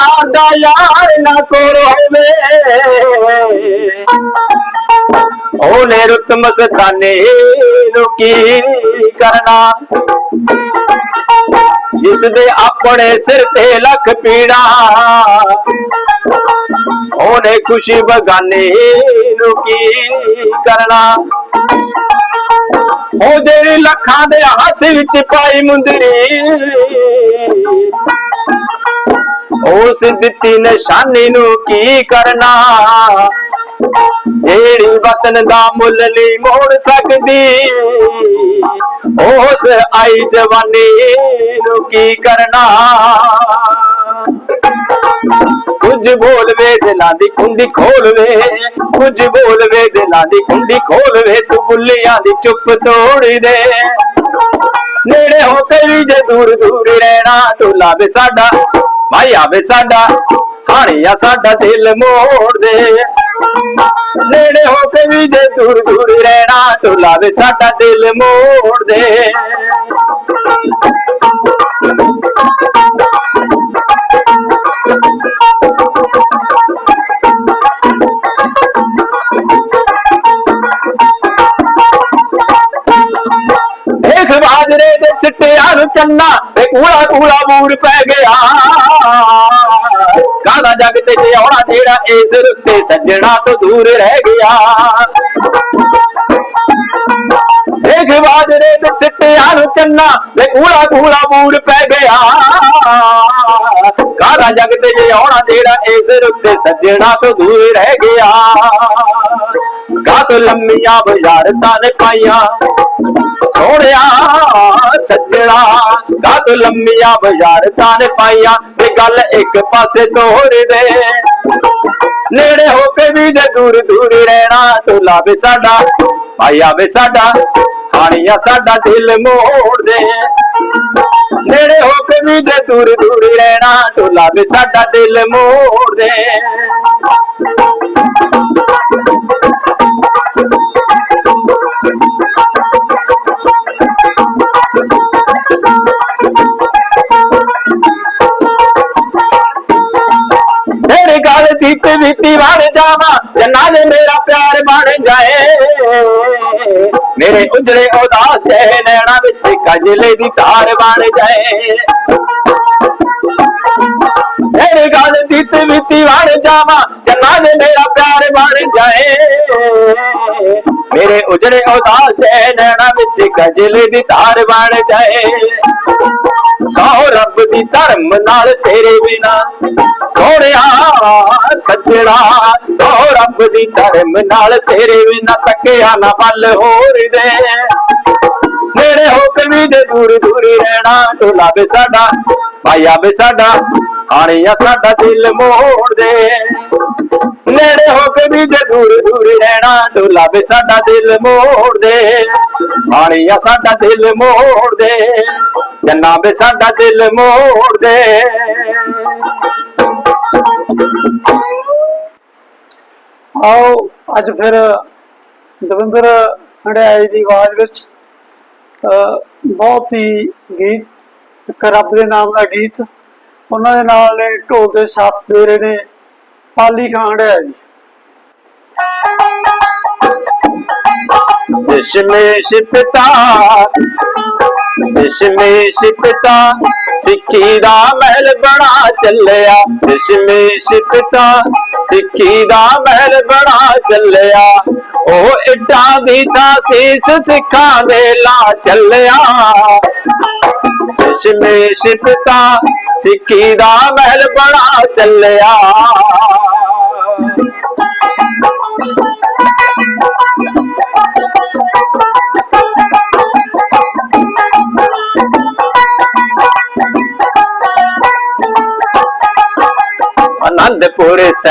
ਯਾਰ ਯਾਰ ਨਾ ਕੋਲ ਹੋਵੇ। ਉਹਨੇ ਰੁੱਤ ਮਸਤਾਨੇ ਨੂੰ ਕੀ ਕਰਨਾ? ਜਿਸ ਦੇ ਆਪਣੇ ਸਿਰ ਤੇ ਲੱਖ ਪੀੜਾ। ਉਹਨੇ ਖੁਸ਼ੀ ਬਗਾਨੇ ਨੂੰ ਕੀ ਕਰਨਾ? ਉਹ ਜਿਹੜੀ ਲੱਖਾਂ ਦੇ ਹੱਥ ਵਿੱਚ ਪਾਈ ਮੁੰਦਰੀ ਉਸ ਦਿੱਤੀ ਨਿਸ਼ਾਨੀ ਨੂੰ ਕੀ ਕਰਨਾ? ਜਿਹੜੀ ਵਤਨ ਦਾ ਮੁੱਲ ਨਹੀਂ ਮੋੜ ਸਕਦੀ, ਉਸ ਆਈ ਜਵਾਨੀ ਨੂੰ ਕੀ ਕਰਨਾ? ਕੁਝ ਬੋਲਵੇ ਦਿਲਾਂ ਦੀ ਕੁੰਡੀ ਖੋਲਵੇ, ਕੁਝ ਬੋਲਵੇ ਦਿਲਾਂ ਦੀ ਕੁੰਡੀ ਖੋਲਵੇ, ਤੂੰ ਬੁੱਲਿਆਂ ਦੀ ਚੁੱਪ ਤੋੜ ਦੇ। ਨੇੜੇ ਹੋ ਕੇ ਵੀ ਜੇ ਦੂਰ ਦੂਰ ਰਹਿਣਾ, ਤੂੰ ਲਾਵੇ ਸਾਡਾ ਭਾਈ ਆਵੇ ਸਾਡਾ, ਹਾਣੀਆ ਸਾਡਾ ਦਿਲ ਮੋੜ ਦੇ ਨੇੜੇ ਹੋ ਕੇ ਵੀ ਜੇ ਦੂਰ ਦੂਰ ਰਹਿਣਾ ਤੂੰ ਲਾਵੇ ਸਾਡਾ ਦਿਲ ਮੋੜ ਦੇ ਦੇਖ ਬਾਜਰੇ ਦੇ ਸਿੱਟਿਆਂ ਨੂੰ ਚੰਨਾ ਤੇ ਕੂੜਾ ਕੂੜਾ ਮੂਰ ਪੈ ਗਿਆ। ਕਾਲਾ ਜੱਗ ਤੇ ਜਿਉਣਾ ਜਿਹੜਾ ਇਸ ਰੁੱਤੇ ਸੱਜਣਾ ਤੋਂ ਦੂਰ ਰਹਿ ਗਿਆ। ਦੇਖ ਬਾਜਰੇ ਦੇ ਸਿੱਟਿਆਂ ਨੂੰ ਚੰਨਾ ਤੇ ਕੂੜਾ ਕੂੜਾ ਮੂਰ ਪੈ ਗਿਆ। ਕਾਲਾ ਜੱਗ ਤੇ ਜਿਉਣਾ ਜਿਹੜਾ ਇਸ ਰੁੱਤੇ ਸੱਜਣਾ ਤੋਂ ਦੂਰ ਰਹਿ ਗਿਆ। ਕਾਤ ਲੰਮੀਆਂ ਬਜ਼ਾਰਤਾਂ ਨੇ ਪਾਈਆਂ ਸੋਹਣਿਆ, ਸੱਜਣਾ ਕਾਤ ਲੰਮੀਆਂ ਬਜ਼ਾਰਤਾਂ ਨੇ ਪਾਈਆਂ ਤੇ ਗੱਲ ਇੱਕ ਪਾਸੇ ਤੋੜ ਦੇ। ਨੇੜੇ ਹੋ ਕੇ ਵੀ ਜੇ ਦੂਰ ਦੂਰ ਰਹਿਣਾ, ਤੂੰ ਲਾਵੇ ਸਾਡਾ ਭਾਈ ਆਵੇ ਸਾਡਾ, ਹਾਣੀਆ ਸਾਡਾ ਦਿਲ ਮੋੜ ਦੇ। ਨੇੜੇ ਹੋ ਕੇ ਵੀ ਜੇ ਦੂਰ ਦੂਰ ਰਹਿਣਾ, ਤੂੰ ਲਾਵੇ ਸਾਡਾ ਦਿਲ ਮੋੜ ਦੇ। ਤੇਰੇ ਬੀਤੀ ਬਣ ਜਾਵਾਂ ਜੰਨਾ ਦੇ ਮੇਰਾ ਪਿਆਰ ਬਣ ਜਾਏ। ਮੇਰੇ ਉਜੜੇ ਉਦਾਸ ਦੇ ਨੈਣਾ ਵਿੱਚ ਕਜਲੇ ਦੀ ਧਾਰ ਬਣ ਜਾਏ। ਤੇਰੇ ਗੱਲ ਦੀ ਤੇ ਬੀਤੀ ਬਣ ਜੰਨਾ ਦੇ ਮੇਰਾ ਪਿਆਰ ਬਣ ਜਾਏ। ਮੇਰੇ ਉਜੜੇ ਉਦਾਸ ਨੈਣਾ ਵਿੱਚ ਕਜਲੇ ਦੀ ਧਾਰ ਬਣ ਜਾਏ। ਸੋ ਰੱਬ ਦੀ ਧਰਮ ਨਾਲ ਤੇਰੇ ਬਿਨਾ ਸੋਹਣਿਆ ਸੱਜਣਾ ਸੋ ਰੱਬ ਦੀ ਧਰਮ ਨਾਲ ਤੇਰੇ ਬਿਨਾ ਤੱਕਿਆ ਨਾ ਵੱਲ ਹੋਰ ਦੇ। ਨੇੜੇ ਹੋ ਕੇ ਵੀ ਜੇ ਦੂਰ ਦੂਰ ਰਹਿਣਾ, ਢੋਲਾ ਵੇ ਸਾਡਾ ਭਾਈ ਆਵੇ ਸਾਡਾ ਹਾਣੀਆ ਸਾਡਾ ਦਿਲ ਮੋੜ ਦੇ। ਨੇੜੇ ਹੋ ਕੇ ਵੀ ਜੇ ਦੂਰ ਦੂਰ ਰਹਿਣਾ, ਢੋਲਾ ਵੇ ਸਾਡਾ ਦਿਲ ਮੋੜ ਦੇ। ਹਾਣੀਆ ਸਾਡਾ ਦਿਲ ਮੋੜ ਦੇ, ਜੰਨਾ ਵੇ ਸਾਡਾ ਦਿਲ ਮੋੜ ਦੇ। ਆਓ, ਅੱਜ ਫਿਰ ਦਵਿੰਦਰ ਹੜਿਆਏ ਦੀ ਆਵਾਜ਼ ਵਿੱਚ ਬਹੁਤ ਹੀ ਗੀਤ, ਇੱਕ ਰੱਬ ਦੇ ਨਾਮ ਦਾ ਗੀਤ। ਉਹਨਾਂ ਦੇ ਨਾਲ ਨੇ ਢੋਲ ਦੇ ਸਾਥ ਦੇ ਰਹੇ ਨੇ ਪਾਲੀ ਖਾਂ ਹੈ ਜੀ। ਦਸ਼ਮੇਸ਼ ਪਿਤਾ ਦਸ਼ਮੇਸ਼ ਪਿਤਾ। ਸਿੱਖੀ ਦਾ ਮਹਿਲ ਬਣਾ ਚੱਲਿਆ ਦਸ਼ਮੇਸ਼ ਪਿਤਾ ਸਿੱਖੀ ਦਾ ਮਹਿਲ ਬਣਾ ਚੱਲਿਆ। ਉਹ ਇੱਟਾਂ ਦੀ ਥਾਂ ਸੀਸ ਸਿੱਖਾਂ ਦੇ ਲਾ ਚੱਲਿਆ। ਦਸ਼ਮੇਸ਼ ਪਿਤਾ ਸਿੱਖੀ ਦਾ ਮਹਿਲ ਬਣਾ ਚੱਲਿਆ।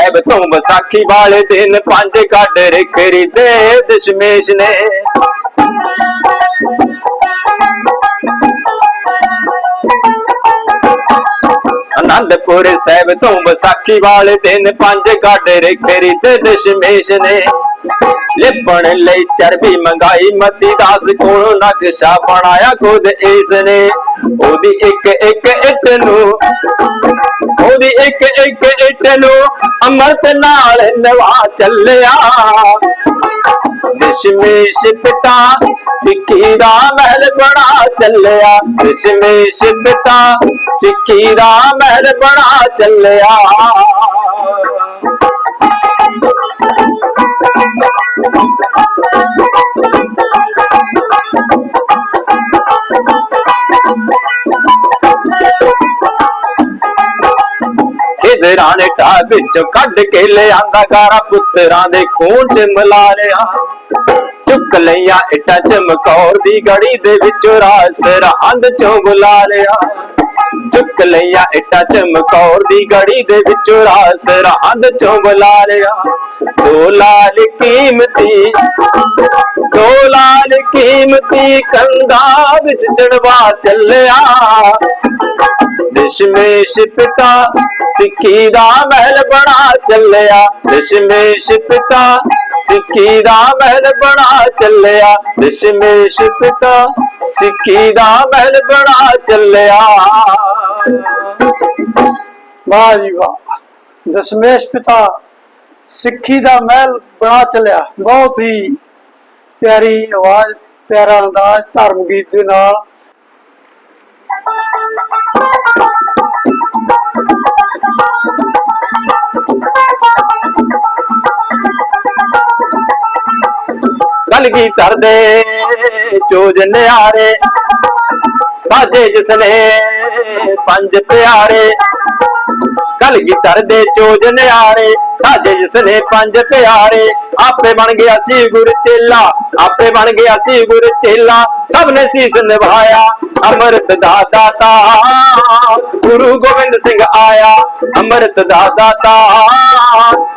ਸਾਹਿਬ ਤੋਂ ਵਿਸਾਖੀ ਵਾਲੇ ਦਿਨ ਪੰਜ ਗਾਡਰ ਖਰੀਦੇ ਦਸ਼ਮੇਸ਼ ਨੇ। ਅਨੰਦਪੁਰ ਸਾਹਿਬ ਤੋਂ ਵਿਸਾਖੀ ਵਾਲੇ ਦਿਨ ਪੰਜ ਗਾਡਰ ਖਰੀਦੇ ਦਸ਼ਮੇਸ਼ ਨੇ। ਲਿਪਣ ਲਈ ਚਰਬੀ ਮੰਗਾਈ ਮਤੀ ਦਾਸ ਕੋਲੋਂ ਨਕਸ਼ਾ ਬਣਾਇਆ ਖੁਦ ਇਸ ਨੇ। ਉਹਦੀ ਇੱਕ ਇੱਕ ਇੱਟ ਨੂੰ ਉਹਦੀ ਇੱਕ ਇੱਕ ਇੱਟ ਨੂੰ ਅਮਰਤ ਨਾਲ ਨਵਾ ਚੱਲਿਆ। ਦਸ਼ਮੇਸ਼ ਪਿਤਾ ਸਿੱਖੀ ਦਾ ਮਹਿਲ ਬਣਾ ਚੱਲਿਆ। ਦਸ਼ਮੇਸ਼ ਪਿਤਾ ਸਿੱਖੀ ਦਾ ਮਹਿਲ ਬਣਾ ਚੱਲਿਆ। ਖਿਦਰਾਂ ਨੇ ਢਾਹ ਵਿੱਚੋਂ ਕੱਢ ਕੇ ਲਿਆਂਦਾ ਗਾਰਾ ਪੁੱਤਰਾਂ ਦੇ ਖੂਨ ਚ ਮਿਲਾ ਲਿਆ। ਚੁੱਕ ਲਈਆਂ ਇੱਟਾਂ ਚਮਕੌਰ ਦੀ ਗੜੀ ਦੇ ਵਿੱਚੋਂ ਰਾਸ ਰਹੰਦ ਚੋਂ ਬੁਲਾ ਲਿਆ। ਚੁੱਕ ਲਈਆਂ ਇੱਟਾਂ ਚਮਕੌਰ ਦੀ ਗੜੀ ਦੇ ਵਿੱਚੋਂ ਰਾਸ ਰਹੰਦ ਚੋਂ ਬੁਲਾ ਲਿਆ। ਦੋ ਲਾਲ ਕੀਮਤੀ ਦੋ ਲਾਲ ਕੀਮਤੀ ਕੰਗਾ ਵਿੱਚ ਚੜਵਾ ਚੱਲਿਆ। ਦਸ਼ਮੇਸ਼ ਪਿਤਾ ਸਿੱਖੀ ਦਾ ਮਹਿਲ ਬਣਾ ਚੱਲਿਆ। ਦਸ਼ਮੇਸ਼ ਪਿਤਾ ਸਿੱਖੀ ਦਾ ਮਹਿਲ ਬਣਾ ਚੱਲਿਆ ਦਸ਼ਮੇਸ਼ ਪਿਤਾ ਸਿੱਖੀ ਦਾ ਮਹਿਲ ਬਣਾ ਚੱਲਿਆ। ਵਾਹ ਜੀ ਵਾਹ। ਦਸ਼ਮੇਸ਼ ਪਿਤਾ ਸਿੱਖੀ ਦਾ ਮਹਿਲ ਬਣਾ ਚੱਲਿਆ। ਬਹੁਤ ਹੀ ਪਿਆਰੀ ਆਵਾਜ਼, ਪਿਆਰਾ ਅੰਦਾਜ਼ ਧਰਮ ਗੀਤ ਦੇ ਨਾਲ। ਗੱਲ ਕਲਗੀ ਧਰਦੇ ਚੋਜ ਨਿਆਰੇ, ਸਾਜੇ ਜਿਸਨੇ ਪੰਜ ਪਿਆਰੇ। ਕਲਗੀ ਧਰਦੇ ਚੋਜ ਨਿਆਰੇ, ਸਾਜੇ ਜਿਸਨੇ ਪੰਜ ਪਿਆਰੇ। ਆਪੇ ਬਣ ਗਿਆ ਸੀ ਗੁਰ ਚੇਲਾ, ਆਪੇ ਬਣ ਗਿਆ ਸੀ ਗੁਰ ਚੇਲਾ। ਸਭ ਨੇ ਸੀਸ ਨਿਭਾਇਆ, ਅੰਮ੍ਰਿਤ ਦਾ ਦਾਤਾ। ਗੁਰੂ ਗੋਬਿੰਦ ਸਿੰਘ ਆਇਆ, ਅੰਮ੍ਰਿਤ ਦਾ ਦਾਤਾ।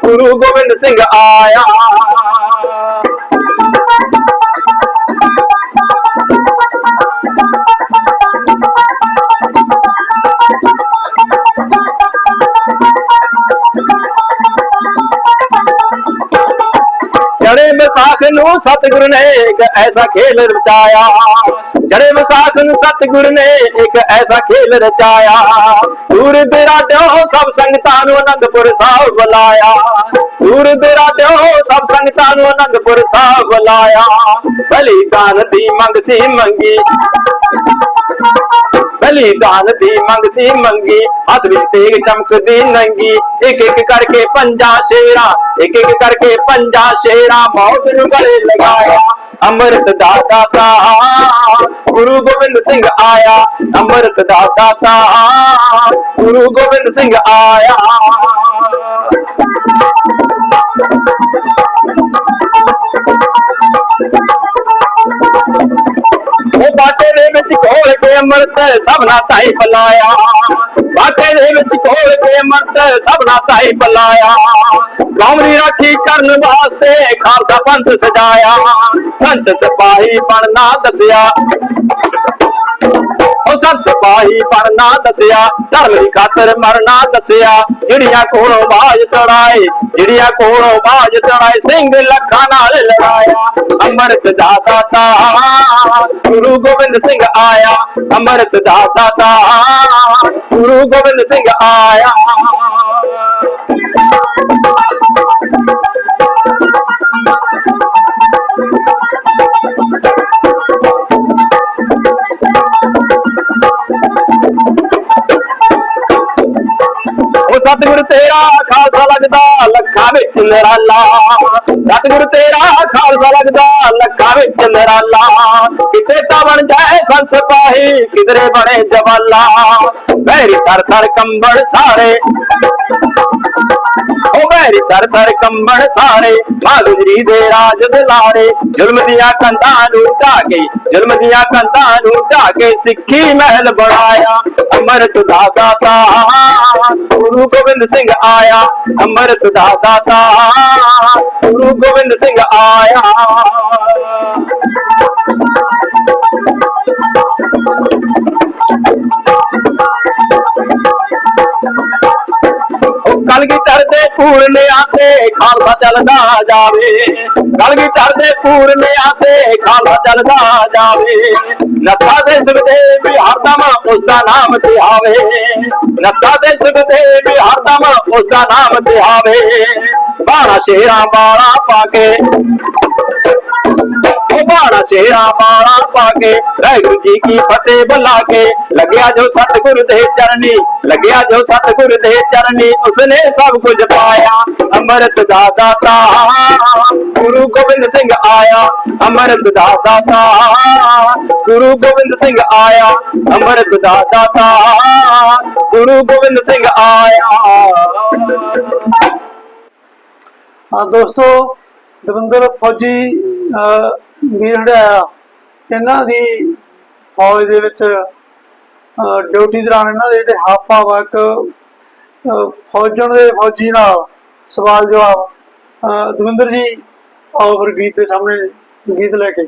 ਗੁਰੂ ਗੋਬਿੰਦ ਸਿੰਘ ਆਇਆ। ਵਿਸਾਖ ਨੂੰ ਸਤਿਗੁਰ ਨੇ ਇੱਕ ਐਸਾ ਖੇਲ ਰਚਾਇਆ। ਜੜੇ ਵਿਸਾਖ ਨੂੰ ਸਤਿਗੁਰ ਨੇ ਇੱਕ ਐਸਾ ਖੇਲ ਰਚਾਇਆ। ਦੂਰ ਦਰਾਡਿਓ ਸਭ ਸੰਗਤਾਂ ਨੂੰ ਅਨੰਦਪੁਰ ਸਾਹਿਬ ਬੁਲਾਇਆ। ਦੂਰ ਦਰਾਡਿਓ ਸਭ ਸੰਗਤਾਂ ਨੂੰ ਅਨੰਦਪੁਰ ਸਾਹਿਬ ਬੁਲਾਇਆ। ਬਲੀਦਾਨ ਦੀ ਮੰਗ ਸੀ ਮੰਗੀ। ਬਲੀਦਾਨ ਦੀ ਮੰਗ ਸੀ, ਮੰਗੀ। ਹੱਥ ਵਿੱਚ ਤੇਗ ਚਮਕਦੀ ਨੰਗੀ। ਇੱਕ ਇੱਕ ਕਰਕੇ ਪੰਜਾ ਸ਼ੇਰਾਂ ਇੱਕ ਇੱਕ ਕਰਕੇ ਪੰਜਾ ਸ਼ੇਰਾਂ ਮੌਤ ਨੂੰ ਗਲੇ ਲਗਾਇਆ। ਅੰਮ੍ਰਿਤ ਦਾ ਦਾਤਾ, ਗੁਰੂ ਗੋਬਿੰਦ ਸਿੰਘ ਆਇਆ। ਅੰਮ੍ਰਿਤ ਦਾ ਦਾਤਾ, ਗੁਰੂ ਗੋਬਿੰਦ ਸਿੰਘ ਆਇਆ। ਬਾਟੇ ਦੇ ਵਿੱਚ ਘੋਲ ਕੇ ਅੰਮ੍ਰਿਤ ਸਭਨਾ ਤਾਈ ਪਲਾਇਆ। ਬਾਟੇ ਦੇ ਵਿੱਚ ਘੋਲ ਕੇ ਅੰਮ੍ਰਿਤ ਸਭਨਾ ਤਾਈ ਪਲਾਇਆ। ਕੌਮ ਦੀ ਰਾਖੀ ਕਰਨ ਵਾਸਤੇ ਖਾਲਸਾ ਪੰਥ ਸਜਾਇਆ। ਸੰਤ ਸਿਪਾਹੀ ਬਣਨਾ ਦੱਸਿਆ। ਉਹ ਸੰਤ ਸਿਪਾਹੀ ਬਣਨਾ ਦੱਸਿਆ। ਧਰਮ ਦੀ ਖਾਤਰ ਮਰਨਾ ਦੱਸਿਆ। ਜਿਹੜੀਆਂ ਕੋਲੋਂ ਬਾਜ ਤੜਾਏ ਜਿਹੜੀਆਂ ਕੋਲੋਂ ਬਾਜ ਤੜਾਏ ਸਿੰਘ ਲੱਖਾਂ ਨਾਲ ਲੜਾਇਆ। ਅੰਮ੍ਰਿਤ ਦਾਤਾ ਗੁਰੂ ਗੋਬਿੰਦ ਸਿੰਘ ਆਇਆ ਅੰਮ੍ਰਿਤ ਦਾ। ਦਾਤਾ ਗੁਰੂ ਗੋਬਿੰਦ ਸਿੰਘ ਆਇਆ। ਉਹ ਸਤਿਗੁਰ ਤੇਰਾ ਖਾਲਸਾ ਲੱਗਦਾ, ਲੱਖਾਂ ਵਿੱਚ ਨਿਰਾਲਾ। ਸਤਿਗੁਰ ਤੇਰਾ ਖਾਲਸਾ ਲੱਗਦਾ, ਲੱਖਾਂ ਵਿੱਚ ਨਿਰਾਲਾ। ਕਿਤੇ ਤਾਂ ਬਣ ਜਾਏ ਸੰਤ ਸਿਪਾਹੀ, ਕਿਧਰੇ ਬਣੇ ਜਵਾਲਾ। ਵੈਰੀ ਥਰ ਥਰ ਕੰਬੜ ਸਾਰੇ ਉਹ ਵੈਰੀ ਥਰ ਥਰ ਕੰਬੜ ਸਾਰੇ ਮਾਂ ਗੁਜਰੀ ਦੇ ਰਾਜ ਦੁਲਾਰੇ ਜ਼ੁਲਮ ਦੀਆਂ ਕੰਧਾਂ ਨੂੰ ਢਾ ਕੇ ਜ਼ੁਲਮ ਦੀਆਂ ਕੰਧਾਂ ਨੂੰ ਢਾ ਕੇ ਸਿੱਖੀ ਮਹਿਲ ਬਣਾਇਆ। ਅੰਮ੍ਰਿਤ ਦਾ ਦਾਤਾ, ਗੁਰੂ ਗੋਬਿੰਦ ਸਿੰਘ ਆਇਆ। ਅੰਮ੍ਰਿਤ ਦਾ ਦਾਤਾ, ਗੁਰੂ ਗੋਬਿੰਦ ਸਿੰਘ ਆਇਆ। ਕਲਗੀਧਰ ਦੇ ਪੂਰਨਿਆਂ ਖਾਲਸਾ ਚੱਲਦਾ ਜਾਵੇ। ਕਲਗੀਧਰ ਦੇ ਪੂਰਨਿਆਂ ਤੇ ਖਾਲਸਾ ਚੱਲਦਾ ਜਾਵੇ। ਨੱਥਾ ਦੇ ਸਿਵਦੇ ਵੀ ਹਰਦਮ ਉਸ ਦਾ ਨਾਮ ਤੇ ਆਵੇ। ਨੱਤਾ ਦੇ ਸੁਖਦੇ ਵੀ ਹਰਦਮ ਉਸ ਦਾ ਨਾਮ ਤੇ ਆਵੇ। ਬਾਣਾ ਸ਼ੇਰਾਂ ਵਾਲਾ ਪਾ ਕੇ ਉਹ ਬਾਣਾ ਸ਼ੇਰਾਂ ਵਾਲਾ ਪਾ ਕੇ ਵਾਹਿਗੁਰੂ ਜੀ ਕੀ ਫਤਿਹ ਬੁਲਾ ਕੇ ਲੱਗਿਆ ਜੋ ਸਤਿਗੁਰ ਦੇ ਚਰਨੀ, ਲੱਗਿਆ ਜੋ ਸਤਿਗੁਰ ਦੇ ਚਰਨੀ, ਉਸਨੇ ਸਭ ਕੁਝ ਪਾਇਆ। ਅੰਮ੍ਰਿਤ ਦਾ ਦਾਤਾ ਗੁਰੂ ਗੋਬਿੰਦ ਸਿੰਘ ਆਇਆ। ਅੰਮ੍ਰਿਤ ਦਾ ਦਾਤਾ ਗੁਰੂ ਗੋਬਿੰਦ ਸਿੰਘ ਆਇਆ। ਅੰਮ੍ਰਿਤ ਦਾ ਦਾਤਾ ਗੁਰੂ ਗੋਬਿੰਦ ਸਿੰਘ ਆਇਆ ਵੀਰ ਹੰਡਾਇਆ ਇਹਨਾਂ ਦੀ ਫੌਜ ਦੇ ਵਿੱਚ ਡਿਊਟੀ ਦੌਰਾਨ ਇਹਨਾਂ ਦੇ ਜਿਹੜੇ ਹਾਪਾ ਵਕ ਫੌਜਣ ਦੇ ਫੌਜੀ ਨਾਲ ਸਵਾਲ ਜਵਾਬ ਦਵਿੰਦਰ ਜੀ, ਆਓ ਫਿਰ ਗੀਤ ਦੇ ਸਾਹਮਣੇ ਗੀਤ ਲੈ ਕੇ।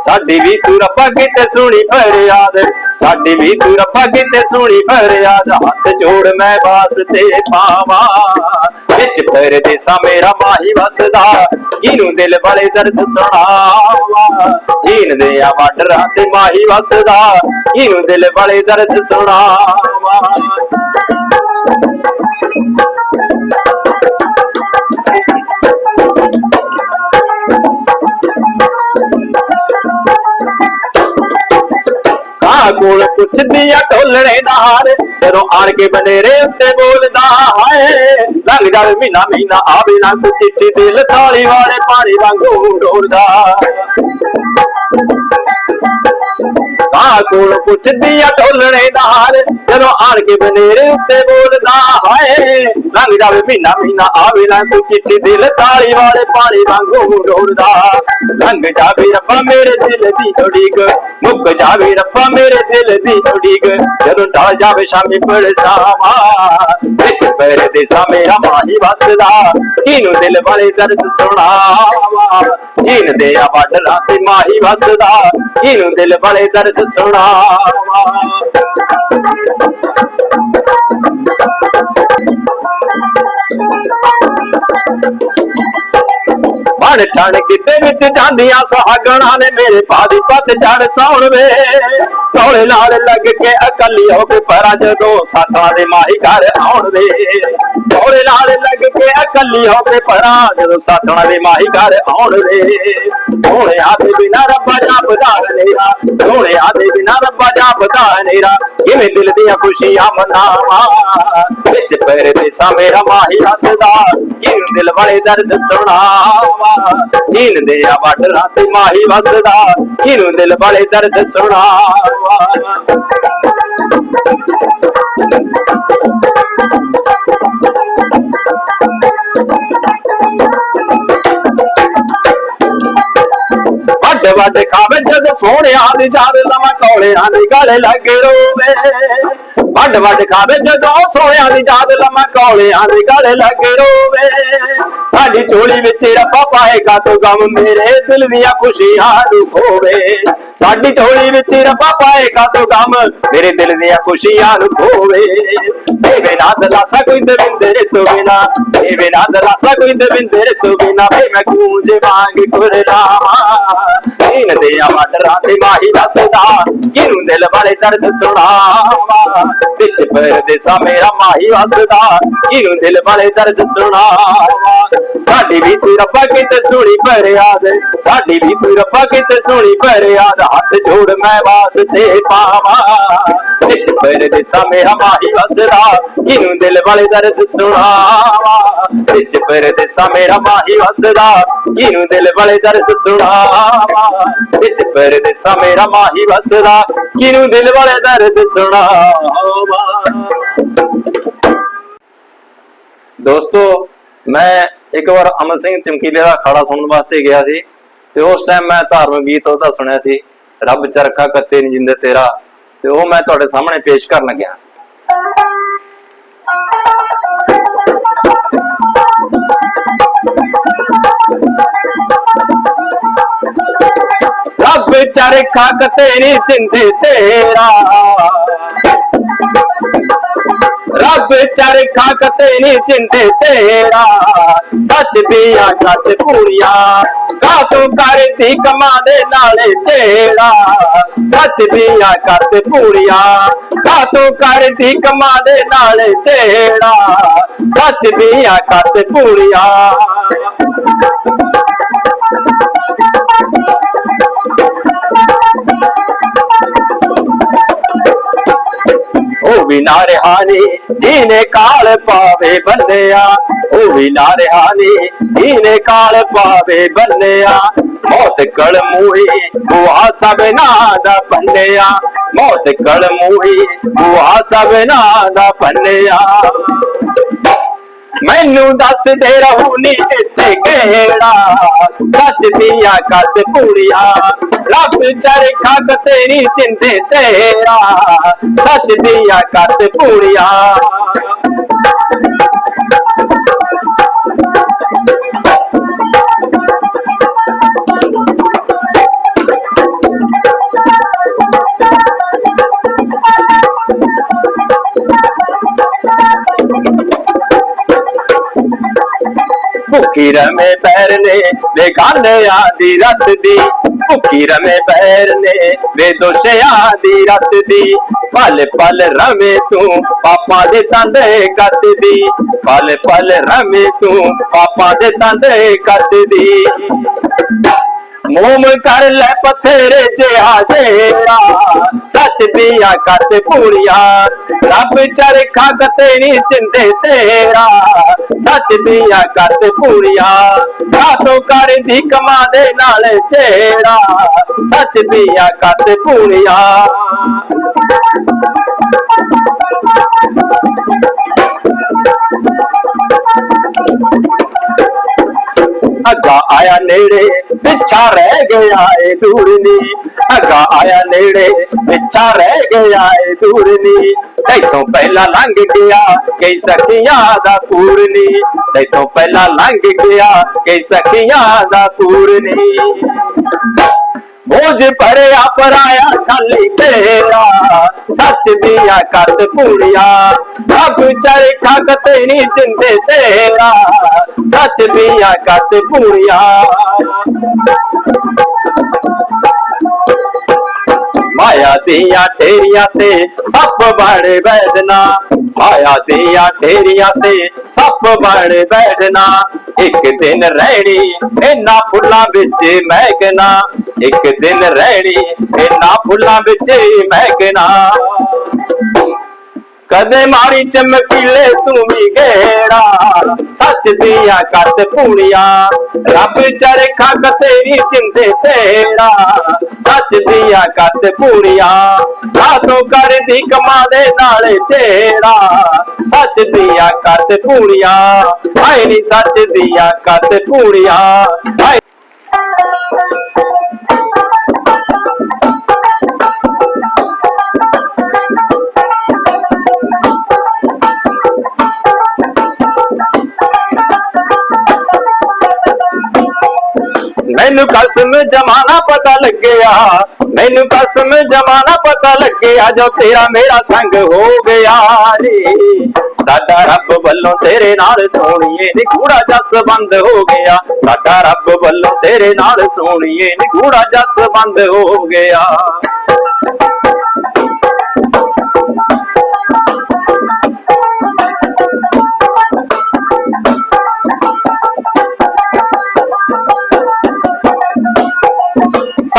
ਸਾਡੀ ਵੀ ਤੂੰ ਰੱਬਾ ਕਿਤੇ ਸੁਣੀ ਫਰਿਆਦ ਸਾਡੀ ਵੀ ਤੂੰ ਰੱਬਾ ਕਿਤੇ ਸੁਣੀ ਫਰਿਆਦ ਹੱਥ ਜੋੜ ਮੈਂ ਵਾਸਤੇ ਪਾਵਾਂ। ਵਿੱਚ ਪਰਦੇਸਾ ਮੇਰਾ ਮਾਹੀ ਵਸਦਾ ਕਿਨੂੰ ਦਿਲ ਵਾਲੇ ਦਰਦ ਸੁਣਾਵਾ। ਜੀਨ ਦੇ ਆ ਵਾਡਰਾਂ ਤੇ ਮਾਹੀ ਵਸਦਾ ਕਿਨੂੰ ਦਿਲ ਵਾਲੇ ਦਰਦ ਸੁਣਾਵਾ। ਕੋਲ ਪੁੱਛਦੀ ਆ ਢੋਲਣੇ ਦਾ ਹਾਰ। ਜਦੋਂ ਆਣ ਕੇ ਬਨੇਰੇ ਉੱਤੇ ਬੋਲਦਾ, ਹਾਏ ਲੰਘ ਜਾਵੇ ਮਹੀਨਾ ਮਹੀਨਾ ਆਵੇ ਨਾ ਕੋਈ ਚਿੱਠੀ ਦਿਲ ਥਾਲੀ ਵਾਲੇ ਪਾਣੀ ਵਾਂਗੂ ਡੋਲਦਾ। ਆ ਕੋਲ ਪੁੱਛਦੀ ਆ ਢੋਲਣੇ ਦਾ ਹਾਲ। ਜਦੋਂ ਆਣ ਕੇ ਬਨੇਰੇ ਉੱਤੇ ਬੋਲਦਾ ਹਾਏ ਲੰਘ ਜਾਵੇ ਮਹੀਨਾ ਮਹੀਨਾ ਆਵੇ ਨਾ ਕੋਈ ਚਿੱਠੀ ਦਿਲ ਤਾਲੀ ਵਾਲੇ ਪਾਣੀ ਵਾਂਗੂ ਡੋਲਦਾ। ਲੰਘ ਜਾਵੇ ਰੱਬਾ ਮੇਰੇ ਦਿਲ ਦੀ ਉਡੀਕ, ਮੁੱਕ ਜਾਵੇ ਰੱਬਾ ਮੇਰੇ ਦਿਲ ਦੀ ਉਡੀਕ। ਜਦੋਂ ਢਲ ਜਾਵੇ ਸ਼ਾਮੀ ਪਰਛਾਵਾਂ ਵਿੱਚ ਪਰਦੇਸਾ ਮੇਰਾ ਮਾਹੀ ਵਸਦਾ। ਕਿਨੂੰ ਦਿਲ ਵਾਲੇ ਦਰਦ ਸੁਣਾਵਾ, ਜੀਨ ਦੇ ਆ ਵਾਡਰਾਂ ਤੇ ਮਾਹੀ ਵਸਦਾ। ਕਿਨੂੰ ਦਿਲ ਵਾਲੇ ਦਰਦ ਸੁਣਾਵਾ ਬਣ ਠਣ ਕਿਤੇ ਵਿੱਚ ਜਾਂਦੀਆਂ ਸੁਹਾਗਣਾ ਨੇ ਮੇਰੇ ਪਾਦੀ ਪੱਤ ਚੜ ਸੌਣ ਵੇ। ਤੋਲੇ ਨਾਲ ਲੱਗ ਕੇ ਅਕਲੀ ਹੋ ਕੇ ਪਰਾਂ ਜਦੋਂ ਸਾਥਾਂ ਦੇ ਮਾਹੀ ਘਰ ਆਉਣ ਵੇ। ਤੋਲੇ ਨਾਲ ਲੱਗ ਕੇ ਅਕਲੀ ਹੋ ਕੇ ਪਰਾਂ ਜਦੋਂ ਸਾਥਾਂ ਦੇ ਮਾਹੀ ਘਰ ਆਉਣ ਵੇ। ਸੋਹਣਿਆ ਦੇ ਬਿਨਾ ਰੱਬਾ ਜਾਪਦਾ ਨੇਰਾ ਸੋਹਣਿਆ ਦੇ ਬਿਨਾ ਰੱਬਾ ਜਾਪਦਾ ਨੇਰਾ। ਕਿਵੇਂ ਦਿਲ ਦੀਆਂ ਖੁਸ਼ੀਆਂ ਮਨਾਵਾਂ, ਵਿੱਚ ਪਰਦੇਸਾ ਮੇਰਾ ਮਾਹੀ ਹੱਸਦਾ, ਕਿਵੇਂ ਦਿਲ ਵਾਲੇ ਦਰਦ ਸੁਣਾਵਾ। ਜੀਨ ਦੇ ਆ ਵਾਡਰਾਂ ਤੇ ਮਾਹੀ ਵਸਦਾ ਕਿਉਂ ਦਿਲ ਵਾਲੇ ਦਰਦ ਸੁਣਾਵਾ ਵੱਡ ਵੱਡ ਖਾਵੇ ਜਦ ਸੋਹਣਿਆ ਦੀ ਯਾਦ ਲਵਾਂ ਕੌਲਿਆਂ ਦੀ ਗਲੇ ਲੱਗੇ ਰੋਵੇ। ਵੱਡ ਵੱਡ ਖਾਵੇ ਜਦੋਂ ਸੋਹਣਿਆ ਦੀ ਯਾਦ ਲਵਾਂ ਕੌਲਿਆਂ ਦੀ ਗਲੇ ਲੱਗੇ ਰੋਵੇ। ਸਾਡੀ ਝੋਲੀ ਵਿੱਚ ਰੱਬਾ ਪਾਏਗਾ ਤੋ ਗਮ, ਮੇਰੇ ਦਿਲ ਦੀਆਂ ਖੁਸ਼ੀਆਂ ਨੂੰ ਖੋਵੇ। ਸਾਡੀ ਝੋਲੀ ਵਿੱਚ ਰੱਬਾ ਪਾਏਗਾ ਤੋ ਗਮ, ਮੇਰੇ ਦਿਲ ਦੀਆਂ ਖੁਸ਼ੀਆਂ ਨੂੰ ਖੋਵੇ। ਦੇਵੇ ਨਾ ਦਲਾਸਾ ਕੋਈ ਦਵਿੰਦਰ ਤੋਂ ਬਿਨਾ, ਦੇਵੇ ਨਾ ਦਲਾਸਾ ਕੋਈ ਦਵਿੰਦਰ ਤੋਂ ਬਿਨਾ। ਵੇ ਮੈਂ ਗੂੰਜ ਵਾਂਗ ਕੁਰਲਾਵਾਂ ਦੀਨ ਦੇ ਆਵਾਡਰਾਂ ਤੇ ਮਾਹੀ ਦੱਸਦਾ ਕਿਨੂੰ ਦਿਲ ਵਾਲੇ ਦਰਦ ਸੁਣਾਵਾ ਵਿੱਚ ਪਰਦੇਸਾ ਮੇਰਾ ਮਾਹੀ ਵਸਦਾ ਕਿਨੂੰ ਦਿਲ ਵਾਲੇ ਦਰਦ ਸੁਣਾਵਾ ਸਾਡੀ ਵੀ ਤੂੰ ਰੱਬਾ ਕਿਤੇ ਸੁਣੀ ਫਰਿਆਦ ਸਾਡੀ ਵੀ ਤੂੰ ਰੱਬਾ ਕਿਤੇ ਸੁਣੀ ਫਰਿਆਦ। ਹੱਥ ਜੋੜ ਮੈਂ ਵਾਸਤੇ ਪਾਵਾਂ। ਵਿੱਚ ਪਰਦੇਸਾ ਮੇਰਾ ਮਾਹੀ ਵਸਦਾ ਕਿਨੂੰ ਦਿਲ ਵਾਲੇ ਦਰਦ ਸੁਣਾਵਾ? ਵਿੱਚ ਪਰਦੇਸਾ ਮੇਰਾ ਮਾਹੀ ਵਸਦਾ ਕਿਨੂੰ ਦਿਲ ਵਾਲੇ ਦਰਦ ਸੁਣਾਵਾ? ਵਿੱਚ ਪਰਦੇਸਾ ਮੇਰਾ ਮਾਹੀ ਵਸਦਾ ਕਿਨੂੰ ਦਿਲ ਵਾਲੇ ਦਰਦ ਸੁਣਾਵਾ? ਦੋਸਤੋ, ਮੈਂ ਇੱਕ ਵਾਰ ਅਮਨ ਸਿੰਘ ਚਮਕੀਲੇ ਦਾ ਅਖਾੜਾ ਸੁਣਨ ਵਾਸਤੇ ਗਿਆ ਸੀ ਤੇ ਉਸ ਟਾਈਮ ਮੈਂ ਧਾਰਮਿਕ ਗੀਤ ਉਹਦਾ ਸੁਣਿਆ ਸੀ, ਰੱਬ ਚਰਖਾ ਕੱਤੇ ਨੀ ਜਿੰਦੇ ਤੇਰਾ ਤੇ ਉਹ ਮੈਂ ਤੁਹਾਡੇ ਸਾਹਮਣੇ ਪੇਸ਼ ਕਰਨ ਲੱਗਿਆ। ਰੱਬ ਚਰਖਾ ਕੱਤੇ ਨੀ ਜਿੰਦੇ ਤੇਰਾ ਰੱਬ ਚਰਖਾ ਕਤੇ ਨੀ ਚਿੰਤੇ ਤੇਰਾ। ਸੱਚ ਦੀਆਂ ਕੱਟ ਪੂਰੀਆਂ ਕਾ ਤੂੰ ਕਰਦੀ ਕਮਾਂ ਦੇ ਨਾਲੇ ਚੇੜਾ ਸੱਚ ਦੀਆਂ ਕੱਟ ਪੂਰੀਆਂ ਕਾ ਤੂੰ ਕਰਦੀ ਕਮਾਂ ਦੇ ਨਾਲੇ ਚੇੜਾ ਸੱਚ ਦੀਆਂ ਕੱਟ ਪੂਰੀਆਂ ਵੀ ਨਾ ਰਿਹਾ ਨੀ ਜੀਨੇ ਕਾਲ ਪਾਵੇ ਬੰਦਿਆ ਉਹ ਵੀ ਨਾ ਰਿਹਾ ਨੇ ਜੀਨੇ ਕਾਲ ਪਾਵੇ ਬੰਦਿਆ ਮੌਤ ਕਲ ਮੂਹੀ, ਬੁਆ ਸਭ ਨਾ ਦਾ ਬੰਦਿਆ ਮੌਤ ਕਲ ਮੂਹੀ, ਬੁਆ ਸਭ ਨਾ ਦਾ ਬੰਦਿਆ ਮੈਨੂੰ ਦੱਸਦੇ ਰਹੂ ਨੀ ਇੱਥੇ ਕਿਹੜਾ? ਸੱਚ ਦੀਆਂ ਕੱਟ ਪੂਰੀਆਂ ਰੱਬ ਚਰਖਾ ਤੇਰੀ ਚਿੰਦੇ ਤੇਰਾ। ਸੱਚ ਦੀਆਂ ਕੱਟ ਪੂਰੀਆਂ ਭੁੱਖੀ ਰਮੇ ਪੈਰ ਨੇ, ਵੇ ਦੀ ਰੱਤ ਦੀ। ਭੁੱਖੀ ਰਮੇ ਪੈਰ ਨੇ, ਵੇ ਦੋਸ਼ਿਆਂ ਦੀ ਰੱਤ ਦੀ। ਪਲ ਪਲ ਰਮੇ ਤੂੰ ਪਾਪਾਂ ਦੇ ਤੰਦੇ ਕੱਟਦੀ। ਪਲ ਪਲ ਰਮੇ ਤੂੰ ਪਾਪਾਂ ਦੇ ਤੰਦੇ ਕੱਟਦੀ। ਮੋਮ ਕਰ ਲੈ ਪਥੇਰੇ ਚ ਆ ਸੱਚ ਦੀਆਂ ਕੱਟ ਪੂਰੀਆਂ ਰੱਬ ਚਰਖਾ ਤੇਰੀ ਚਿੰਦੇ ਤੇਰਾ। ਸੱਚ ਦੀਆਂ ਕੱਟ ਪੂਰੀਆਂ ਕਾਤੋਂ ਕਰਦੀ ਕਮਾ ਦੇ ਨਾਲ ਝੇੜਾ ਸੱਚ ਦੀਆਂ ਕੱਟ ਪੂਰੀਆਂ ਅੱਗਾ ਆਇਆ ਨੇੜੇ, ਪਿੱਛਾ ਰਹਿ ਗਿਆ ਏ ਦੂਰ ਨੀ ਅੱਗਾ ਆਇਆ ਨੇੜੇ, ਪਿੱਛਾ ਰਹਿ ਗਿਆ ਏ ਦੂਰ ਨੀ ਤੈਥੋਂ ਪਹਿਲਾਂ ਲੰਘ ਗਿਆ ਕਈ ਸਖੀਆਂ ਦਾ ਪੂਰਨੀ ਤੈਥੋਂ ਪਹਿਲਾਂ ਲੰਘ ਗਿਆ ਕਈ ਸਖੀਆਂ ਦਾ ਪੂਰਨੀ ਬੋਝ ਭਰਿਆ ਪਰਾਇਆ ਖਾਲੀ ਤੇਰਾ ਸੱਚ ਦੀਆਂ ਕੱਟ ਪੂੜੀਆਂ ਰੱਬ ਚਰਖਾ ਤੇਰੀ ਜਿੰਦੇ ਤੇਰਾ। ਸੱਚ ਦੀਆਂ ਕੱਟ ਪੂੜੀਆਂ ਮਾਇਆ ਦੀਆਂ ਢੇਰੀਆਂ ਤੇ ਸੱਪ ਬਣ ਬੈਠਣਾ। ਮਾਇਆ ਦੀਆਂ ਢੇਰੀਆਂ ਤੇ ਸੱਪ ਬਣ ਬੈਠਣਾ। ਇੱਕ ਦਿਨ ਰਹਿਣੀ ਇਹਨਾਂ ਫੁੱਲਾਂ ਵਿੱਚ ਮਹਿਕਣਾ। ਇੱਕ ਦਿਨ ਰਹਿਣੀ ਇਹਨਾਂ ਫੁੱਲਾਂ ਵਿੱਚ ਮਹਿਕਣਾ ਕਦੇ ਮਾਰੀ ਚਮਕੀਲੇ ਤੂੰ ਵੀ ਗੇੜਾ ਸੱਚ ਦੀਆਂ ਕੱਟ ਪੂਣੀਆਂ ਰੱਬ ਚਰਖਾ ਤੇਰੀ ਜਿੰਦੇ ਤੇਰਾ ਸੱਚ ਦੀਆਂ ਕੱਟ ਪੂਣੀਆਂ ਕਾਤੋਂ ਕਰਦੀ ਕਮਾ ਦੇ ਨਾਲ ਚੇੜਾ, ਸੱਚ ਦੀਆਂ ਕੱਟ ਪੂਣੀਆਂ ਹਾਏ ਨੀ ਸੱਚ ਦੀਆਂ ਕੱਟ ਪੂਣੀਆਂ ਹਾਏ ਮੈਨੂੰ ਕਸਮ ਜਮਾਨਾ ਪਤਾ ਲੱਗਿਆ। ਮੈਨੂੰ ਕਸਮ ਜਮਾਨਾ ਪਤਾ ਲੱਗਿਆ ਜੋ ਤੇਰਾ ਮੇਰਾ ਸੰਗ ਹੋ ਗਿਆ ਰੇ। ਸਾਡਾ ਰੱਬ ਵੱਲੋਂ ਤੇਰੇ ਨਾਲ ਸੋਣੀਏ ਨਿਕੂੜਾ ਜਸ ਬੰਦ ਹੋ ਗਿਆ। ਸਾਡਾ ਰੱਬ ਵੱਲੋਂ ਤੇਰੇ ਨਾਲ ਸੋਣੀਏ ਨੀ ਕੂੜਾ ਜਸ ਬੰਦ ਹੋ ਗਿਆ।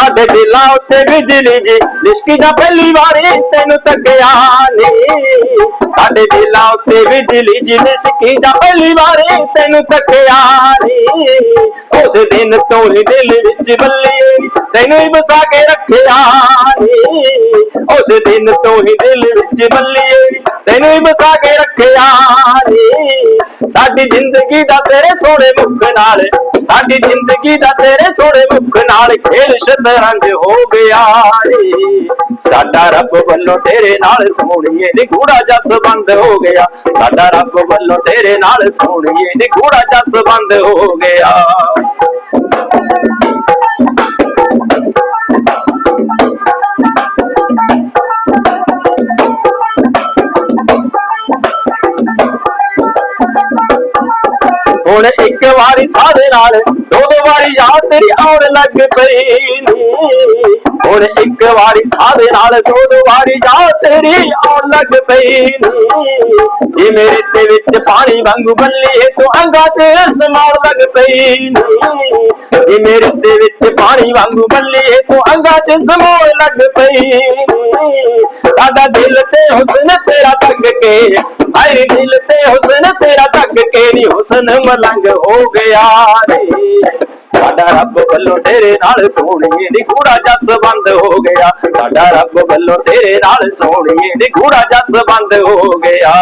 ਸਾਡੇ ਦਿਲਾਂ ਉੱਤੇ ਬਿਜਲੀ ਜੀ। ਲਿਸ਼ਕੀ ਜਾ ਪਹਿਲੀ ਵਾਰੀ ਤੈਨੂੰ ਤੱਕਿਆ ਨੀ। ਸਾਡੇ ਦਿਲਾਂ ਉੱਤੇ ਬਿਜਲੀ ਜੀ। ਲਿਸ਼ਕੀ ਦਾ ਪਹਿਲੀ ਵਾਰੀ ਤੈਨੂੰ ਤੱਕਿਆ ਨੀ। ਉਸ ਦਿਨ ਤੋਂ ਹੀ ਦਿਲ ਵਿੱਚ ਬੱਲੀਏ ਤੈਨੂੰ ਹੀ ਵਸਾ ਕੇ ਰੱਖਿਆ ਨੀ। ਉਸ ਦਿਨ ਤੋਂ ਹੀ ਦਿਲ ਵਿੱਚ ਬੱਲੀਏ ਤੈਨੂੰ ਹੀ ਵਸਾ ਕੇ ਰੱਖਿਆ ਨੀ ਸਾਡੀ ਜ਼ਿੰਦਗੀ ਦਾ ਤੇਰੇ ਸੋਹਣੇ ਮੁਖ ਨਾਲ, ਸਾਡੀ ਜ਼ਿੰਦਗੀ ਦਾ ਤੇਰੇ ਸੋਹਣੇ ਮੁਖ ਨਾਲ ਖੇਲ ਸ਼ਤਰੰਜ ਹੋ ਗਿਆ ਰੇ ਸਾਡਾ ਰੱਬ ਵੱਲੋਂ ਤੇਰੇ ਨਾਲ ਸੋਹਣੀਏ ਨੀ ਗੂੜਾ ਜਸ ਬੰਦ ਹੋ ਗਿਆ। ਸਾਡਾ ਰੱਬ ਵੱਲੋਂ ਤੇਰੇ ਨਾਲ ਸੋਹਣੀਏ ਨੀ ਗੂੜਾ ਜਸ ਬੰਦ ਹੋ ਗਿਆ। ਹੁਣ ਇੱਕ ਵਾਰੀ ਸਾਡੇ ਨਾਲ, ਦੋ ਦੋ ਵਾਰੀ ਯਾਦ ਤੇਰੀ ਆਉਣ ਲੱਗ ਪਈ ਨੀ। ਹੁਣ ਇੱਕ ਵਾਰੀ ਸਾਡੇ ਨਾਲ, ਦੋ ਦੋ ਵਾਰੀ ਯਾਦ ਤੇਰੀ ਆਉਣ ਲੱਗ ਪਈ ਨੀ। ਜੇ ਮੇਰੇ ਤੇ ਵਿੱਚ ਪਾਣੀ ਵਾਂਗੂ ਬੱਲੀ ਤੂੰ ਅੰਗਾਂ 'ਚ ਸਮਾਉਣ ਲੱਗ ਪਈ ਨੀ। ਜੇ ਮੇਰੇ ਤੇ ਵਿੱਚ ਪਾਣੀ ਵਾਂਗੂ ਬੱਲੀਏ, ਤੂੰ ਅੰਗਾਂ 'ਚ ਸਮਾਉਣ ਲੱਗ ਪਈ ਨੀ। ਸਾਡਾ ਦਿਲ ਤੇ ਹੁਸਨ ਤੇਰਾ ਟੱਕ ਕੇ, ਹਾਏ, ਦਿਲ ਤੇ ਹੁਸਨ ਤੇਰਾ ਟੱਕ ਕੇ ਨੀ। ਹੁਸਨ ਮਲੰਗ ਹੋ ਗਿਆ ਰੇ ਸਾਡਾ ਰੱਬ ਵੱਲੋਂ ਤੇਰੇ ਨਾਲ ਸੋਹਣੀਏ ਨੀ, ਗੂੜਾ ਜਸ ਬੰਦ ਹੋ ਗਿਆ। ਸਾਡਾ ਰੱਬ ਵੱਲੋਂ ਤੇਰੇ ਨਾਲ ਸੋਹਣੀਏ ਨੀ, ਗੂੜਾ ਜਸ ਬੰਦ ਹੋ ਗਿਆ।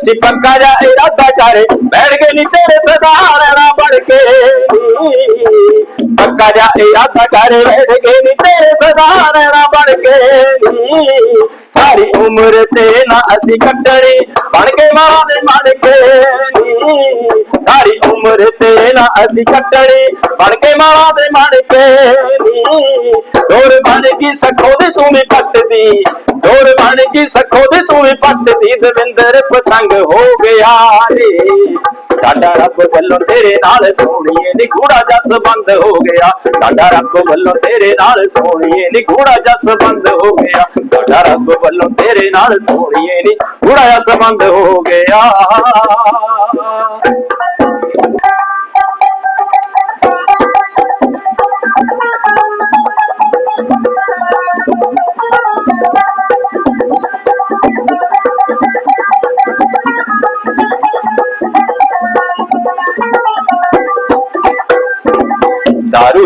ਅਸੀਂ ਪੱਕਾ ਜਾ ਇਰਾਦਾ ਕਰ ਬੈਠ ਗਏ ਨੀ ਤੇਰੇ ਸਦਾਰਣਾ ਬਣ ਕੇ। ਪੱਕਾ ਜਾ ਇਰਾਦਾ ਕਰ ਬੈਠ ਗਏ ਨੀ, ਤੇਰੇ ਸਦਾਰਣਾ ਬਣ ਕੇ ਨੀ। ਸਾਰੀ ਉਮਰ ਤੇ ਨਾ ਅਸੀਂ ਕੱਟਣੀ, ਬਣ ਕੇ ਮਾਂ ਦੇ ਮਨ ਕੇ ਸਾਰੀ ਉਮਰ ਤੇ ਨਾ ਅਸੀਂ ਕੱਟਣੀ, ਬਣ ਕੇ ਮਾਂ ਦੇ ਮਨ ਕੇ ਡੋਰ ਬਣ ਗਈ ਸਖੋ ਦੇ, ਤੂੰ ਵੀ ਪੱਟਦੀ। ਡੋਰ ਬਣ ਗਈ ਸਖੋ ਦੇ, ਤੂੰ ਵੀ ਪੱਟਦੀ। ਦਵਿੰਦਰ ਪਤੰਗ ਹੋ ਗਿਆ ਰੇ ਸਾਡਾ ਰੱਬ ਵੱਲੋਂ ਤੇਰੇ ਨਾਲ ਸੋਹਣੀਏ ਨੀ ਗੂੜਾ ਜਸ ਬੰਦ ਹੋ ਗਿਆ ਗਿਆ। ਸਾਡਾ ਰੱਬ ਵੱਲੋਂ ਤੇਰੇ ਨਾਲ ਸੋਹਣੀਏ ਨੀ, ਘੋੜਾ ਜਸ ਬੰਦ ਹੋ ਗਿਆ। ਸਾਡਾ ਰੱਬ ਵੱਲੋਂ ਤੇਰੇ ਨਾਲ ਸੋਹਣੀਏ ਨੀ, ਘੋੜਾ ਜਸ ਬੰਦ ਹੋ ਗਿਆ।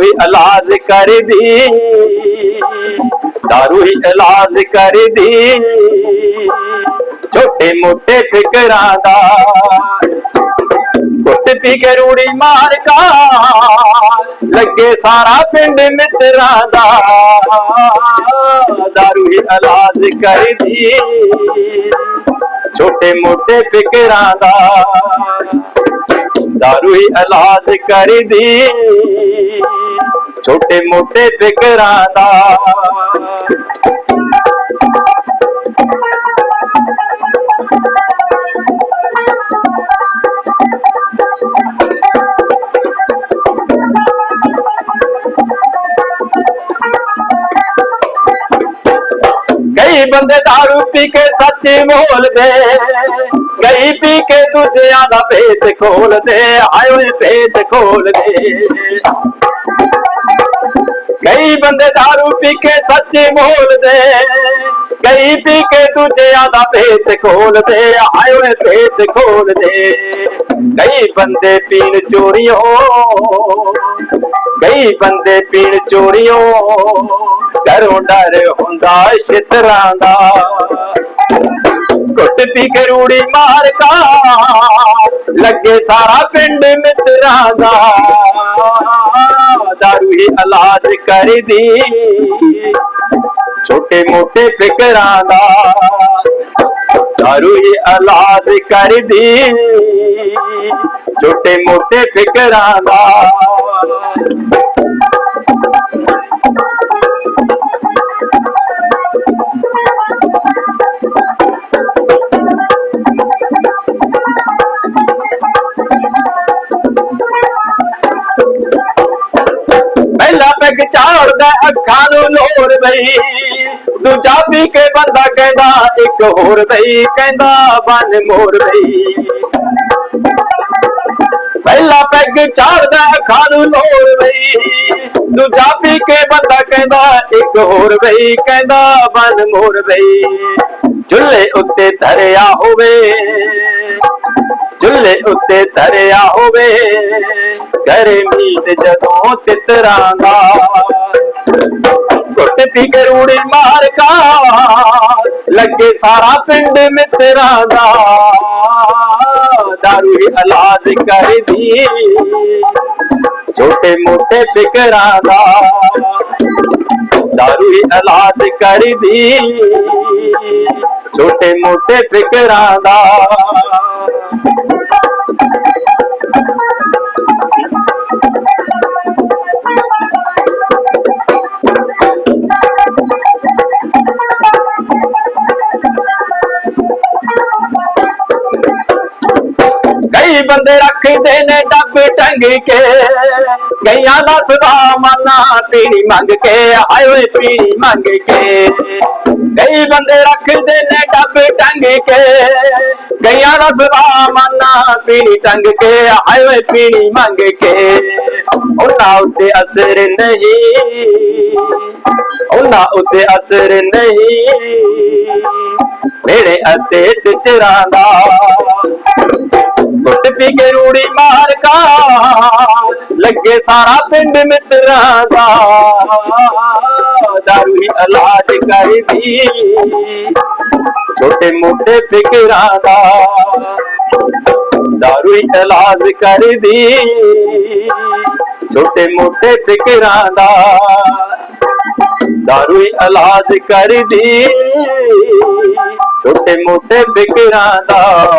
ਹੀ ਇਲਾਜ ਕਰਦੀ ਦਾਰੂ ਹੀ ਇਲਾਜ ਕਰਦੀ ਛੋਟੇ ਮੋਟੇ ਫਿਕਰਾਂ ਦਾ ਗੁੱਟ ਪੀ ਕੇ ਰੂੜੀ ਮਾਰ ਕਾ ਲੱਗੇ ਸਾਰਾ ਪਿੰਡ ਮਿੱਤਰਾਂ ਦਾ ਦਾਰੂ ਹੀ ਇਲਾਜ ਕਰਦੀ ਛੋਟੇ ਮੋਟੇ ਫਿਕਰਾਂ ਦਾ दारू ਹੀ ਇਲਾਜ ਕਰਦੀ ਛੋਟੇ ਮੋਟੇ ਫਿਕਰਾਂ ਦਾ ਕਈ ਬੰਦੇ दारू ਪੀ ਕੇ ਸੱਚ ਬੋਲਦੇ ਕਈ ਪੀ ਕੇ ਦੂਜਿਆਂ ਦਾ ਭੇਤ ਖੋਲਦੇ ਆਏ ਓਏ ਭੇਤ ਖੋਲਦੇ ਕਈ ਬੰਦੇ दारू ਪੀ ਕੇ ਸੱਚ ਬੋਲਦੇ ਕਈ ਪੀ ਕੇ ਦੂਜਿਆਂ ਦਾ ਭੇਤ ਖੋਲਦੇ ਆਏ ਓਏ ਭੇਤ ਖੋਲਦੇ ਕਈ ਬੰਦੇ ਪੀਣ ਚੋਰੀਓ ਕਈ ਬੰਦੇ ਪੀਣ ਚੋਰੀਓ, ਘਰੋਂ ਡਰ ਹੁੰਦਾ ਛਿਤਰਾਂ ਦਾ। ਘੁੱਟ ਪੀ ਕੇ ਰੂੜੀ ਮਾਰ ਲੱਗੇ ਸਾਰਾ ਪਿੰਡ ਮਿੱਤਰਾਂ ਦਾ। ਦਾਰੂ ਹੀ ਇਲਾਜ ਕਰਦੀ। ਛੋਟੇ ਮੋਟੇ ਫਿਕਰਾਂ ਦਾ। ਦਾਰੂ ਹੀ ਇਲਾਜ ਕਰਦੀ। ਛੋਟੇ ਮੋਟੇ ਫਿਕਰਾਂ ਦਾ। ਪਹਿਲਾ ਪੈਗ ਚਾੜਦਾ ਅੱਖਾਂ ਨੂੰ ਲੋਰ ਬਈ ਦੂਜਾ ਪੀ ਕੇ ਬੰਦਾ ਕਹਿੰਦਾ, ਇੱਕ ਹੋਰ ਬਈ ਕਹਿੰਦਾ ਬਨ ਮੋਰ ਬਈ ਪਹਿਲਾ ਪੈਗ ਚਾੜਦਾ ਅੱਖਾਂ ਨੂੰ ਲੋਰ ਬਈ ਦੂਜਾ ਪੀ ਕੇ ਬੰਦਾ ਕਹਿੰਦਾ, ਇੱਕ ਹੋਰ ਬਈ ਕਹਿੰਦਾ ਬਨ ਮੋਰ ਬਈ ਚੁੱਲ੍ਹੇ ਉੱਤੇ ਧਰਿਆ ਹੋਵੇ। ਚੁੱਲ੍ਹੇ ਉੱਤੇ ਧਰਿਆ ਹੋਵੇ। ਘਰੇ ਮੀਤ ਜਦੋਂ ਤਿਤਰਾਂ ਦਾ ਘੁੱਟ ਪੀ ਕੇ ਮਾਰ ਕਾ ਲੱਗੇ ਸਾਰਾ ਪਿੰਡ ਮਿੱਤਰਾਂ ਦਾ ਦਾਰੂ ਹੀ ਇਲਾਜ ਕਰਦੀ। ਛੋਟੇ ਮੋਟੇ ਫਿਕਰਾਂ ਦਾ। दारू ਹੀ ਅਲਾਸ ਕਰਦੀ। ਛੋਟੇ ਮੋਟੇ ਫਿਕਰਾਂ ਦਾ। ਕਈ ਬੰਦੇ ਰੱਖਦੇ ਨੇ ਡੱਬ ਟੰਗ ਕੇ। ਗਈਆਂ ਦਾ ਸਦਾ ਮਾਨਾ ਪੀਣੀ ਮੰਗ ਕੇ ਆਏ ਓਏ ਪੀਣੀ ਮੰਗ ਕੇ। ਕਈ ਬੰਦੇ ਰੱਖਦੇ ਨੇ ਡੱਬ ਟੰਗ ਕੇ। ਗਈਆਂ ਦਾ ਸਦਾ ਮਾਨਾ ਪੀਣੀ ਟੰਗ ਕੇ ਆਏ ਓਏ ਪੀਣੀ ਮੰਗ ਕੇ। ਉਹਨਾਂ ਉੱਤੇ ਅਸਰ ਨਹੀਂ। ਉਹਨਾਂ ਉੱਤੇ ਅਸਰ ਨਹੀਂ। ਮੇਰੇ ਅਤੇ ਟਿਚਰਾਂ ਦਾ ਗੁੱਟ ਪੀ ਕੇ ਰੂੜੀ ਮਾਰ ਕਾ। ਲੱਗੇ ਸਾਰਾ ਪਿੰਡ ਮਿੱਤਰਾਂ ਦਾ। ਦਾਰੂ ਹੀ ਇਲਾਜ ਕਰਦੀ। ਛੋਟੇ ਮੋਟੇ ਫਿਕਰਾਂ ਦਾ। ਦਾਰੂ ਹੀ ਇਲਾਜ ਕਰਦੀ। ਛੋਟੇ ਮੋਟੇ ਫਿਕਰਾਂ ਦਾ। ਦਾਰੂ ਹੀ ਇਲਾਜ ਕਰਦੀ। ਛੋਟੇ ਮੋਟੇ ਫਿਕਰਾਂ ਦਾ।